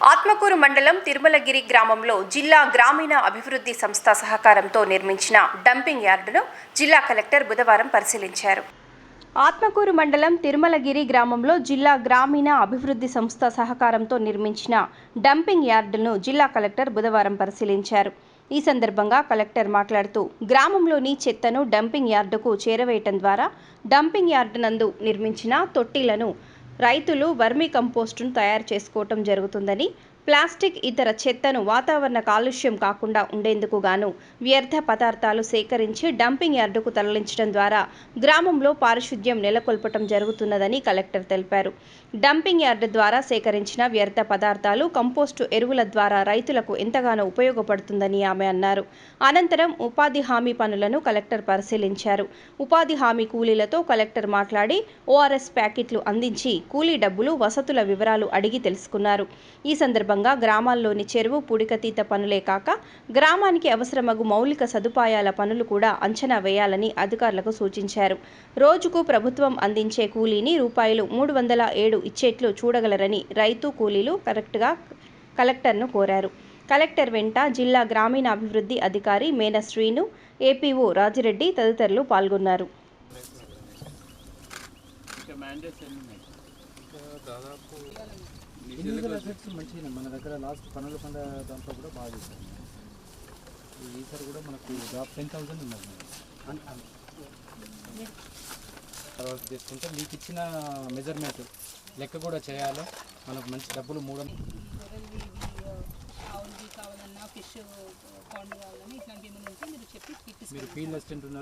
ఆత్మకూరు మండలం తిరుమలగిరి గ్రామంలో జిల్లా గ్రామీణ అభివృద్ధి సంస్థ సహకారంతో నిర్మించిన డంపింగ్ యార్డును జిల్లా కలెక్టర్ బుధవారం పరిశీలించారు. ఆత్మకూరు మండలం తిరుమలగిరి గ్రామంలో జిల్లా గ్రామీణ అభివృద్ధి సంస్థ సహకారంతో నిర్మించిన డంపింగ్ యార్డును జిల్లా కలెక్టర్ బుధవారం పరిశీలించారు. ఈ సందర్భంగా కలెక్టర్ మాట్లాడుతూ గ్రామంలోని చెత్తను డంపింగ్ యార్డుకు చేరవేయటం ద్వారా డంపింగ్ యార్డు నందు నిర్మించిన తొట్టిలను రైతులు వర్మీ కంపోస్టును తయారు చేసుకోవటం జరుగుతుందని ప్లాస్టిక్ ఇతర చెత్తను వాతావరణ కాలుష్యం కాకుండా ఉండేందుకు గాను వ్యర్థ పదార్థాలు సేకరించి డంపింగ్ యార్డుకు తరలించడం ద్వారా గ్రామంలో పారిశుద్ధ్యం నెలకొల్పటం జరుగుతున్నదని కలెక్టర్ తెలిపారు. డంపింగ్ యార్డు ద్వారా సేకరించిన వ్యర్థ పదార్థాలు కంపోస్టు ఎరువుల ద్వారా రైతులకు ఎంతగానో ఉపయోగపడుతుందని ఆమె అన్నారు. అనంతరం ఉపాధి హామీ పనులను కలెక్టర్ పరిశీలించారు. ఉపాధి హామీ కూలీలతో కలెక్టర్ మాట్లాడి ఓఆర్ఎస్ ప్యాకెట్లు అందించి కూలీ డబ్బులు వసతుల వివరాలు అడిగి తెలుసుకున్నారు. ఈ సందర్భంగా గ్రామాల్లోని చెరువు పూడికతీత పనులే కాక గ్రామానికి అవసరమగు మౌలిక సదుపాయాల పనులు కూడా అంచనా వేయాలని అధికారులకు సూచించారు. రోజుకు ప్రభుత్వం అందించే కూలీని రూపాయలు మూడు వందల ఏడు ఇచ్చేట్లు చూడగలరని రైతు కూలీలు కరెక్ట్గా కలెక్టర్ను కోరారు. కలెక్టర్ వెంట జిల్లా గ్రామీణాభివృద్ధి అధికారి మేనశ్రీను ఏపీఓ రాజిరెడ్డి తదితరులు పాల్గొన్నారు. ఉన్నాయి ఇండివిజువల్ ఎఫెక్ట్స్ మంచిగా మన దగ్గర లాస్ట్ పనుల పండ దాంట్లో కూడా బాగా చేశారు. ఈసారి కూడా మనకు డ్రాప్ టెన్ థౌసండ్ ఉన్నది. మేడం తర్వాత తీసుకుంటే మీకు ఇచ్చిన మెజర్మెంట్ లెక్క కూడా చేయాలి. మనకు మంచి డబ్బులు మూడు గొర్రెలవి ఆవులవి కావాలన్నా ఫిష్ పాండ్ కావాలన్నా ఇట్లాంటివి ఏమైనా ఉంటే మీరు చెప్పి మీరు ఫీల్డ్ అసిస్టెంట్ ఉన్నారు